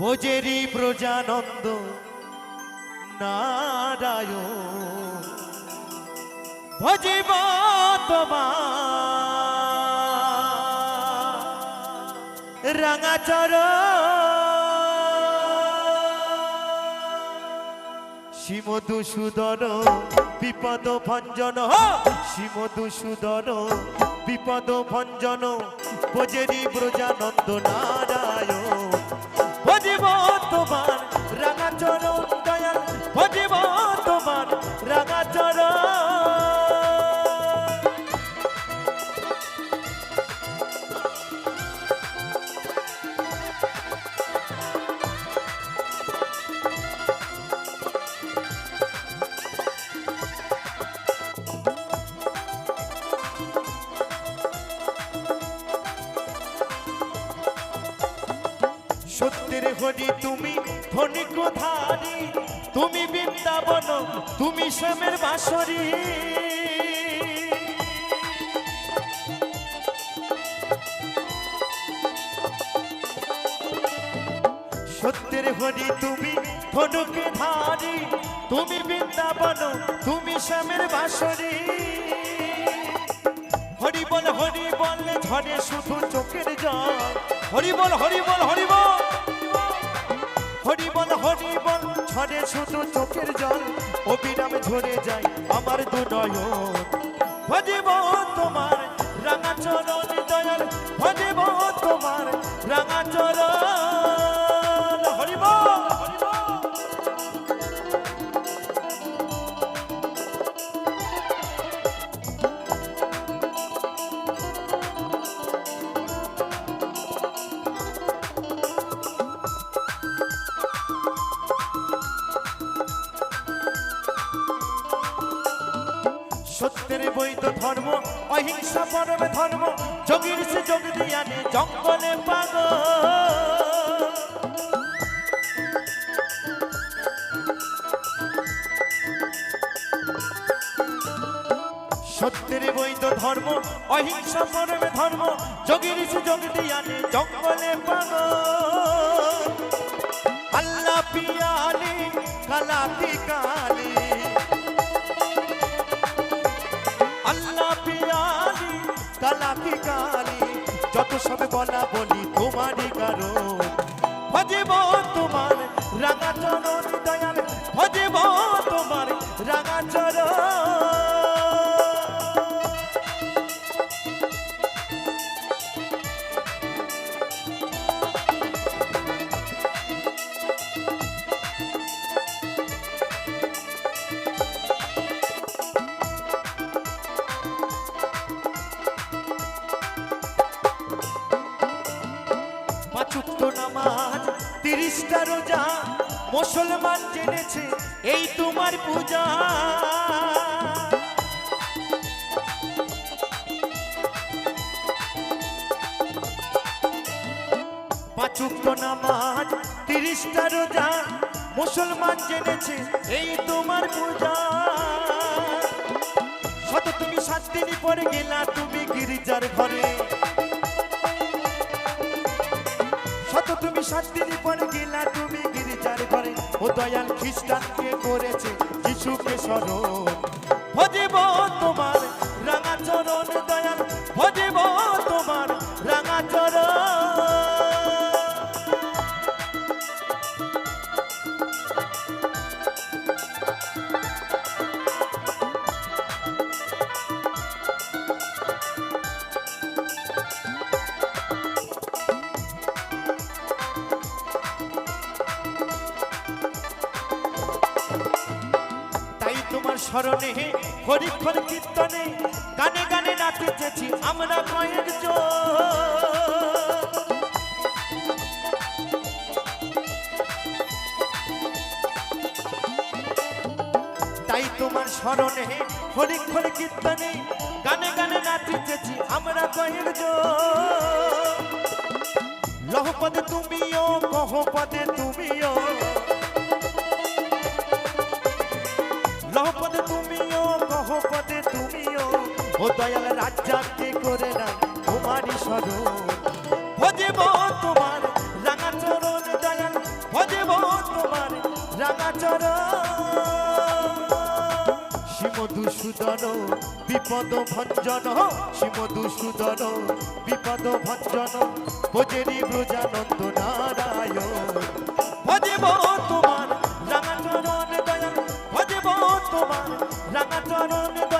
ভোজেরি ব্রজানন্দ নারায়ণ। ভজিব তোমার রাঙাচর শিমধুসূদন বিপদ ভঞ্জন। শিমধুসূদন বিপদ ভঞ্জন। ভোজেরি ব্রজানন্দ নারায়ণ। ভজিব তোমার রাঙাচরণ দয়াল ভজিব হরি তুমি ধনিক ধারি তুমি বৃন্দাবন, তুমি শ্যামের বাসরি। সত্যের হরি তুমি ধনুক ধারি তুমি বৃন্দাবন, তুমি শ্যামের বাসরি। হরি বল হরি বল, ঝরে শুধু চোখের জল। হরি বল হরি বল হরি বল। হরি বল ঝরে শুধু চোখের জল। অবিরাম ঝরে যায় আমার দু নয়ন। ভজিব তোমার রাঙা চরণ দয়াল। ভজিব তোমার রাঙা চরণ। সত্যের বৈধ ধর্ম, অহিংসা পরম ধর্ম, যোগীর সে যোগ দিয়ানে জঙ্গলে পাগ সত্যের বৈধ ধর্ম, অহিংসা পরম ধর্ম, যোগীর সে যোগ দিয়ানে জঙ্গলে পাগ আল্লাহ পিয়ালি, কালাতি কালাকি কালি যত সব বলা বলি তোমারই কারণ। ভজিব তোমার রাঙা চরণ দয়াল, ভজিব তোমার রাঙা চরণ তিরিশটা রোজা মুসলমান জেনেছে, এই তোমার পূজা। নামাজ, তিরিশটা রোজা মুসলমান জেনেছে, এই তোমার পূজা। তুমি সাত পরে গেলা, তুমি গিরিজার ঘরে। পরে গেলা তুমি গিরিজার ঘরে। ও দয়াল খ্রিস্টানকে করেছে যিশুকে স্মরণ। ভজিব তোমার রাঙা চরণ দয়াল। ভজিব তোমার রাঙা চরণ স্মরণে হরিক্ষর কীর্তনে গানে গানে নাচেছি আমরা কয়েকজন তাই তোমার স্মরণে হরিক্ষর কীর্তনে গানে গানে নাচেছি আমরা কয়েকজন লহপদে তুমিও কহপদে তুমিও সহপদে তুমিও ও দয়াল রাজ্যাতে করে না তোমারই স্মরণ। ভজিব তোমার রাঙা চরণ দয়াল, ভজিব তোমার রাঙা চরণ শিমধুসূদন বিপদ ভঞ্জন শিমধুসূদন বিপদ ভঞ্জন ভোজেরি ব্রজানন্দ নারায়ণ। don't know.